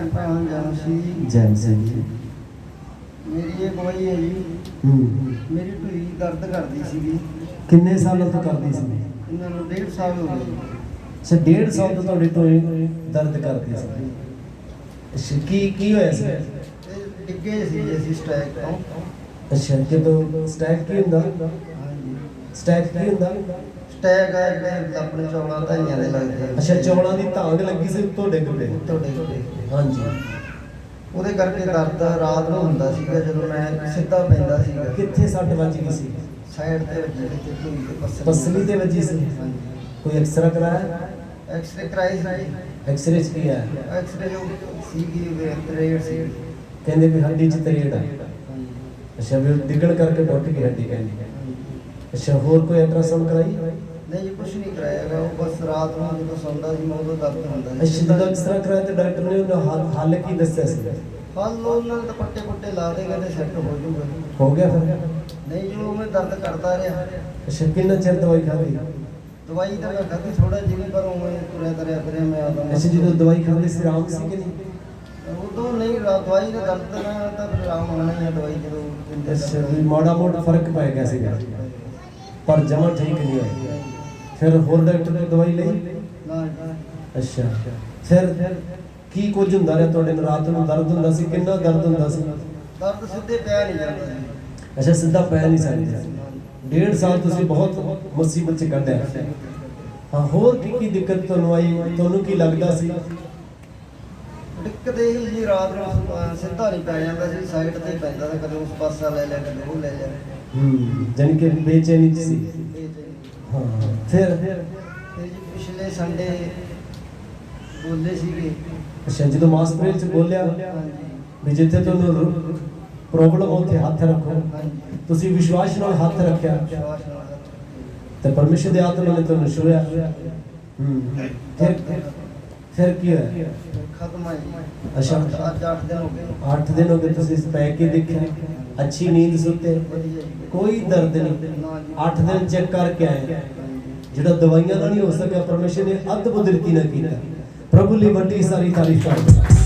ਭੈਣ ਭਰਾਵਾਂ ਜਾਨ ਸੀ। ਜੈਨ ਸਿੰਘ ਜੀ ਮੇਰੀ ਇਹ ਗਵਾਹੀ ਹੈ ਜੀ ਹੂੰ ਮੇਰੀ ਢੂਈ ਦਰਦ ਕਰਦੀ ਸੀਗੀ। ਕਿੰਨੇ ਸਾਲਾਂ ਤੋਂ ਕਰਦੀ ਸੀ? ਇਹਨਾਂ ਨੂੰ ਡੇਢ ਸਾਲ ਹੋ ਗਏ। ਅੱਛਾ ਡੇਢ ਸਾਲ ਤੋਂ ਤੁਹਾਡੇ ਤੋਂ ਇਹ ਦਰਦ ਕਰਦੀ ਸੀ। ਅੱਛਾ ਕੀ ਕੀ ਹੋਇਆ ਸੀ? ਇਹ ਡਿੱਗੇ ਸੀ ਜੀ ਅਸੀਂ ਸਟੈਕ ਤੋਂ। ਅੱਛਾ ਜਦੋਂ ਸਟੈਕ ਕੀ ਹੁੰਦਾ? ਸਟੈਕ ਕੀ ਹੁੰਦਾ? ਸਟੈਕ ਹੈ ਜਿਹੜੇ ਆਪਣੇ ਚੌਲਾਂ ਧਾਈਆਂ ਦੇ ਲੱਗਦੇ ਆ। ਅੱਛਾ ਚੌਲਾਂ ਦੀ ਧਾਂਗ ਲੱਗੀ ਸੀ ਉੱਤੋਂ ਡਿੱਗ ਪਏ? ਤੁਹਾਡੇ ਕੋਲੇ ਹਾਂਜੀ। ਉਹਦੇ ਕਰਕੇ ਦਰਦ ਰਾਤ ਨੂੰ ਹੁੰਦਾ ਸੀਗਾ ਜਦੋਂ ਮੈਂ ਸਿੱਧਾ ਪੈਂਦਾ ਸੀਗਾ। ਕਿੱਥੇ ਸੱਟ ਵੱਜ ਗਈ ਸੀ? ਸਾਈਡ ਤੇ ਵੱਜੀ ਤੇ ਤੇ ਪਸਲੀ। ਪਸਲੀ ਤੇ ਵੱਜੀ ਸੀ? ਕੋਈ ਐਕਸਰਾ ਕਰਾਇਆ? ਐਕਸਰੇ ਕਰਾਈ ਸੀ। ਐਕਸਰੇ ਚ ਕੀ ਆ ਐਕਸਰੇ ਜੋ ਸੀਗੀ ਵੇ ਤਰੇੜ ਸੀ। ਕਹਿੰਦੇ ਵੀ ਹੱਡੀ ਚ ਤਰੇੜ ਆ। ਅੱਛਾ ਵੀ ਡਿੱਗਣ ਕਰਕੇ ਟੁੱਟ ਗਈ ਹੱਡੀ ਕਹਿੰਦੀ। ਅੱਛਾ ਹੋਰ ਕੋਈ ਅਲਟਰਾਸਾਊਂਡ ਕਰਾਈ? ਨਹੀਂ ਜੀ ਕੁਛ ਨਹੀਂ ਕਰਾਇਆਗਾ ਉਹ ਬਸ ਰਾਤ ਨੂੰ ਜਦੋਂ ਸੌਂਦਾ ਸੀ ਮੈਂ ਉਦੋਂ ਦਰਦ ਹੁੰਦਾ ਅੱਛਾ ਜਦੋਂ ਐਕਸਰਾ ਕਰਾਇਆ ਤੇ ਡਾਕਟਰ ਨੇ ਉਹਦਾ ਹੱਲ ਹੱਲ ਕੀ ਦੱਸਿਆ ਸੀ? ਹੱਲ ਉਹਨਾਂ ਨੇ ਤਾਂ ਪੱਟੇ ਪੁੱਟੇ ਲਾ ਦੇ ਕਹਿੰਦੇ ਸੈੱਟ ਹੋ ਜਾਊਗਾ। ਹੋ ਗਿਆ ਫਿਰ? ਨਹੀਂ ਜੋ ਮੈਂ ਦਰਦ ਕਰਦਾ ਰਿਹਾ। ਅੱਛਾ ਕਿੰਨਾ ਚਿਰ ਦਵਾਈ ਖਾਧੀ ਦਵਾਈ ਤਾਂ ਮੈਂ ਖਾਧੀ ਥੋੜਾ ਜਿਵੇਂ ਪਰ ਉਵੇਂ ਤੁਰਿਆ ਤਰਿਆ ਫਿਰਿਆ ਮੈਂ ਆਦਾ ਅੱਛਾ ਜਦੋਂ ਦਵਾਈ ਖਾਂਦੇ ਸੀ ਆਰਾਮ ਸੀ ਕਿ ਨਹੀਂ? ਉਦੋਂ ਨਹੀਂ ਰਾ- ਦਵਾਈ ਦਾ ਦਰਦ ਨਾ ਤਾਂ ਫਿਰ ਆਰਾਮ ਆਉਣਾ ਹੀ ਆ ਦਵਾਈ ਜਦੋਂ ਦਿੰਦੇ ਅੱਛਾ ਵੀ ਮਾੜਾ ਮੋਟਾ ਫ਼ਰਕ ਪੈ ਗਿਆ ਸੀਗਾ। ਪਰ ਜਮਾ ਠੀਕ ਨਹੀਂ ਹੋਇਆ। ਫਿਰ ਹੋਰ ਡਾਕਟਰ ਨੇ ਦਵਾਈ ਲਈ? ਅੱਛਾ। ਫਿਰ ਕੀ ਕੁਝ ਹੁੰਦਾ ਰਿਹਾ ਤੁਹਾਡੇ ਨਾਲ? ਰਾਤ ਨੂੰ ਦਰਦ ਹੁੰਦਾ ਸੀ? ਕਿੰਨਾ ਦਰਦ ਹੁੰਦਾ ਸੀ? ਦਰਦ ਸਿੱਧੇ ਪੈ ਨਹੀਂ ਜਾਂਦਾ ਅੱਛਾ ਸਿੱਧਾ ਪੈ ਨਹੀਂ ਸਕਦੇ। ਡੇਢ ਸਾਲ ਤੁਸੀਂ ਬਹੁਤ ਮੁਸੀਬਤ ਚ ਕੱਢਿਆ। ਹਾਂ ਹੋਰ ਕੀ ਕੀ ਦਿੱਕਤ ਤੁਹਾਨੂੰ ਆਈ? ਤੁਹਾਨੂੰ ਕੀ ਲੱਗਦਾ ਸੀ? ਦਿੱਕਤ ਇਹ ਜੀ ਰਾਤ ਨੂੰ ਸਿੱਧਾ ਨਹੀਂ ਪੈ ਜਾਂਦਾ ਸੀ ਸਾਈਡ ਤੇ ਪੈਂਦਾ ਸੀ। ਕਦੇ ਉਸ ਪਾਸਾ ਲੈ ਲਿਆ ਕਦੇ ਉਹ ਲੈ ਲਿਆ। ਹੂੰ ਜਾਨੀ ਕਿ ਬੇਚੈਨੀ ਸੀ। ਹਾਂ ਫਿਰ ਜੀ ਪਿਛਲੇ ਸੰਡੇ ਬੋਲੇ ਸੀਗੇ। ਅੱਛਾ ਜਦੋਂ ਮਾਸਪ੍ਰੇਲ ਚ ਬੋਲਿਆ ਵੀ ਜਿੱਥੇ ਤੁਹਾਨੂੰ ਪ੍ਰੋਬਲਮ ਉੱਥੇ ਹੱਥ ਰੱਖੋ। ਤੁਸੀਂ ਵਿਸ਼ਵਾਸ ਨਾਲ ਹੱਥ ਰੱਖਿਆ। ਤੇ ਪਰਮੇਸ਼ਰ ਦੇ ਆਤਮਾ ਨੇ ਤੁਹਾਨੂੰ ਛੁਇਆ ਹੂੰ। ਫਿਰ ਫਿਰ ਕੀ ਹੋਇਆ? ਖਤਮ ਜੀ। ਅੱਛਾ। ਅੱਜ 8 ਦਿਨ ਹੋ ਗਏ। 8 ਦਿਨ ਹੋ ਗਏ ਤੁਸੀਂ ਪੈ ਕੇ ਦੇਖਿਆ ਅੱਛੀ ਨੀਂਦ ਸੁੱਤੇ ਕੋਈ ਦਰਦ ਨਹੀਂ। 8 ਦਿਨ ਚੈੱਕ ਕਰਕੇ ਆਏ। ਜਿਹੜਾ ਦਵਾਈਆਂ ਨਾਲ ਨਹੀਂ ਹੋ ਸਕਿਆ, ਪਰਮੇਸ਼ਰ ਨੇ ਅਦਭੁਤ ਰੀਤੀ ਨਾਲ ਕੀਤਾ। ਪ੍ਰਭੂ ਲਈ ਵੱਡੀ ਸਾਰੀ ਤਾਰੀਫ ਕਰਦੇ